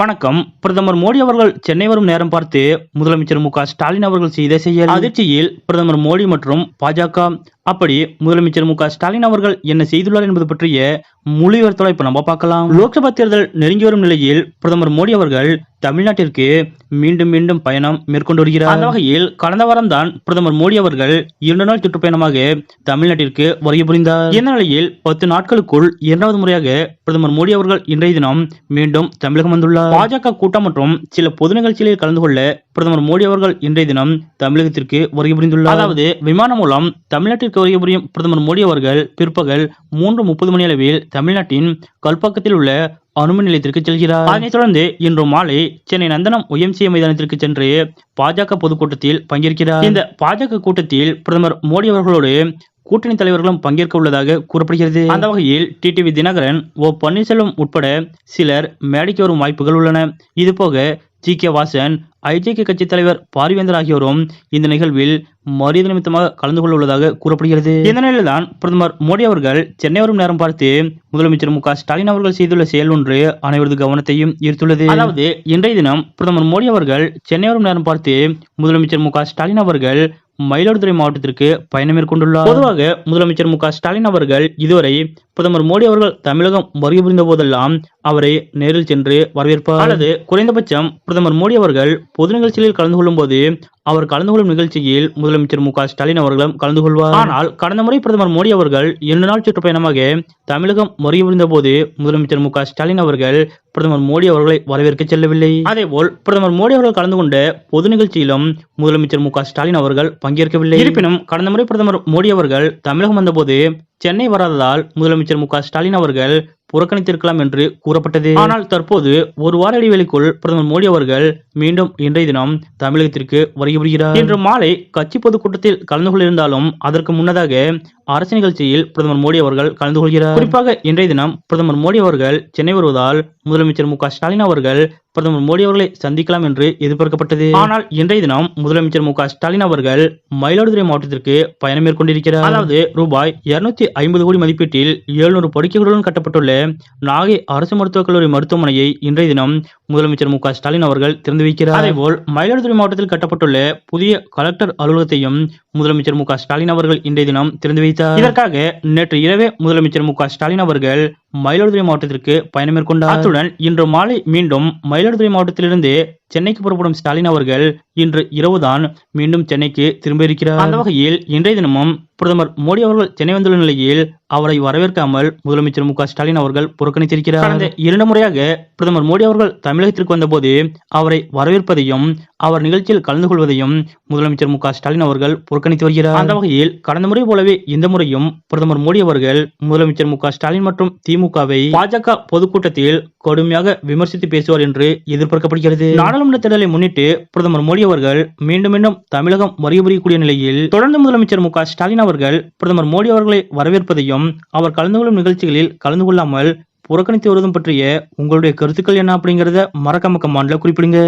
வணக்கம். பிரதமர் மோடி அவர்கள் சென்னை வரும் நேரம் பார்த்து முதலமைச்சர் மு க ஸ்டாலின் அவர்கள் செய்த செயல். அதிர்ச்சியில் பிரதமர் மோடி மற்றும் பாஜக அப்படி முதலமைச்சர் மு க ஸ்டாலின் அவர்கள் என்ன செய்துள்ளார் என்பது பற்றிய முழு விவரத்தோட இப்ப நம்ம பார்க்கலாம். லோக்சபா தேர்தல் நெருங்கி வரும் நிலையில் பிரதமர் மோடி அவர்கள் தமிழ்நாட்டிற்கு மீண்டும் மீண்டும் பயணம் மேற்கொண்டு வருகிறார். அந்த வகையில் கடந்த வாரம் தான் பிரதமர் மோடி அவர்கள் இரண்டு நாள் சுற்றுப்பயணமாக தமிழ்நாட்டிற்கு வருகை புரிந்தார். இந்த நிலையில் பத்து நாட்களுக்குள் இரண்டாவது முறையாக பிரதமர் மோடி அவர்கள் இன்றைய தினம் மீண்டும் தமிழகம் வந்துள்ளார். பாஜக கூட்டம் மற்றும் சில பொது நிகழ்ச்சிகளில் கலந்து கொள்ள பிரதமர் மோடி அவர்கள் இன்றைய தினம் தமிழகத்திற்கு வருகை புரிந்துள்ளார். அதாவது விமானம் மூலம் தமிழ்நாட்டிற்கு வருகை புரியும் பிரதமர் மோடி அவர்கள் பிற்பகல் மூன்று முப்பது மணி அளவில் தமிழ்நாட்டின் கல்பாக்கத்தில் உள்ள அனுமதி நிலையத்திற்கு செல்கிறார். அதனைத் தொடர்ந்து இன்று மாலை சென்னை நந்தனம் ஒய்எம்சிஏ மைதானத்திற்கு சென்று பாஜக பொதுக்கூட்டத்தில் பங்கேற்கிறார். இந்த பாஜக கூட்டத்தில் பிரதமர் மோடி அவர்களோடு கூட்டணி தலைவர்களும் பங்கேற்க உள்ளதாக கூறப்படுகிறது. அந்த வகையில் டிடிவி தினகரன் ஓ பன்னீர்செல்வம் உட்பட சிலர் மேடைக்கு வரும் வாய்ப்புகள் உள்ளன. இதுபோக ஜி கே வாசன் ஐஜேகே கட்சி தலைவர் பாரிவேந்தர் ஆகியோரும் இந்த நிகழ்வில் மரியாதை நிமித்தமாக கலந்து கொள்ள உள்ளதாக கூறப்படுகிறது. இந்த நிலையில்தான் பிரதமர் மோடி அவர்கள் சென்னை வரும் நேரம் பார்த்து முதலமைச்சர் மு ஸ்டாலின் அவர்கள் செய்துள்ள செயல் ஒன்று அனைவரது கவனத்தையும் ஈர்த்துள்ளது. அதாவது இன்றைய தினம் பிரதமர் மோடி அவர்கள் சென்னை வரும் நேரம் பார்த்து முதலமைச்சர் மு ஸ்டாலின் அவர்கள் மயிலாடுதுறை மாவட்டத்திற்கு பயணம் மேற்கொண்டுள்ளார். பொதுவாக முதலமைச்சர் மு ஸ்டாலின் அவர்கள் இதுவரை பிரதமர் மோடி அவர்கள் தமிழகம் வருகை புரிந்த போதெல்லாம் அவரை நேரில் சென்று வரவேற்பார். அல்லது குறைந்தபட்சம் பிரதமர் மோடி அவர்கள் பொது நிகழ்ச்சிகளில் கலந்து கொள்ளும் போது அவர் கலந்து கொள்ளும் நிகழ்ச்சியில் முதலமைச்சர் மு ஸ்டாலின் அவர்களும் கலந்து கொள்வார். ஆனால் கடந்த முறை பிரதமர் மோடி அவர்கள் இரண்டு நாள் சுற்றுப்பயணமாக தமிழகம் வருகை போது முதலமைச்சர் மு ஸ்டாலின் அவர்கள் பிரதமர் மோடி அவர்களை வரவேற்க செல்லவில்லை. அதேபோல் பிரதமர் மோடி அவர்கள் கலந்து கொண்ட பொது நிகழ்ச்சியிலும் முதலமைச்சர் மு ஸ்டாலின் அவர்கள் பங்கேற்கவில்லை. இருப்பினும் கடந்த முறை பிரதமர் மோடி அவர்கள் தமிழகம் வந்தபோது சென்னை வராததால் முதலமைச்சர் மு ஸ்டாலின் அவர்கள் புறக்கணித்திருக்கலாம் என்று கூறப்பட்டது. ஆனால் தற்போது ஒரு வார இடைவெளிக்குள் பிரதமர் மோடி அவர்கள் மீண்டும் இன்றைய தினம் தமிழகத்திற்கு வருகை புரிகிறார். இன்று மாலை கட்சி பொதுக்கூட்டத்தில் கலந்து கொள்ளிருந்தாலும் அதற்கு முன்னதாக அரசு நிகழ்ச்சியில் பிரதமர் மோடி அவர்கள் கலந்து கொள்கிறார். குறிப்பாக இன்றைய தினம் பிரதமர் மோடி அவர்கள் சென்னை வருவதால் முதலமைச்சர் மு ஸ்டாலின் அவர்கள் பிரதமர் மோடி அவர்களை சந்திக்கலாம் என்று எதிர்பார்க்கப்பட்டது. ஆனால் இன்றைய தினம் முதலமைச்சர் மு ஸ்டாலின் அவர்கள் மயிலாடுதுறை மாவட்டத்திற்கு பயணம் மேற்கொண்டிருக்கிறார். அதாவது ரூபாய் இருநூத்தி ஐம்பது கோடி மதிப்பீட்டில் எழுநூறு படுக்கைகளுடன் கட்டப்பட்டுள்ள நாகை அரசு மருத்துவக் கல்லூரி மருத்துவமனையை இன்றைய தினம் முதலமைச்சர் மு ஸ்டாலின் அவர்கள் திறந்து வைக்கிறார். அதேபோல் மயிலாடுதுறை மாவட்டத்தில் கட்டப்பட்டுள்ள புதிய கலெக்டர் அலுவலகத்தையும் முதலமைச்சர் மு ஸ்டாலின் அவர்கள் இன்றைய தினம் திறந்து வைத்தார் இதற்காக நேற்று இரவே முதலமைச்சர் மு க ஸ்டாலின் அவர்கள் மயிலாடுதுறை மாவட்டத்திற்கு பயணம் மேற்கொண்டார். அத்துடன் இன்று மாலை மீண்டும் மயிலாடுதுறை மாவட்டத்திலிருந்து சென்னைக்கு புறப்படும் ஸ்டாலின் அவர்கள் இன்று இரவுதான் மீண்டும் சென்னைக்கு திரும்ப இருக்கிறார். அந்த வகையில் இன்றைய தினமும் பிரதமர் மோடி அவர்கள் சென்னை வந்துள்ள நிலையில் அவரை வரவேற்காமல் முதலமைச்சர் மு ஸ்டாலின் அவர்கள் புறக்கணித்திருக்கிறார். கடந்த இரண்டு முறையாக பிரதமர் மோடி அவர்கள் தமிழகத்திற்கு வந்தபோது அவரை வரவேற்பதையும் அவர் நிகழ்ச்சியில் கலந்து கொள்வதையும் முதலமைச்சர் மு ஸ்டாலின் அவர்கள் புறக்கணித்து வருகிறார். அந்த வகையில் கடந்த முறை போலவே இந்த முறையும் பிரதமர் மோடி அவர்கள் முதலமைச்சர் மு ஸ்டாலின் மற்றும் திமுகவை பாஜக பொதுக்கூட்டத்தில் கடுமையாக விமர்சித்து பேசுவார் என்று எதிர்பார்க்கப்படுகிறது. நாடாளுமன்ற தேர்தலை முன்னிட்டு பிரதமர் மோடி அவர்கள் மீண்டும் மீண்டும் தமிழகம் வரியபுரியக்கூடிய நிலையில் தொடர்ந்து முதலமைச்சர் மு ஸ்டாலின் அவர்கள் பிரதமர் மோடி அவர்களை வரவேற்பதையும் அவர் கலந்து கொள்ளும் நிகழ்ச்சிகளில் கலந்து கொள்ளாமல் புறக்கணித்து வருவதும் பற்றிய உங்களுடைய கருத்துக்கள் என்ன அப்படிங்கறத மறக்காம கமாண்ட்ல குறிப்பிடுங்க.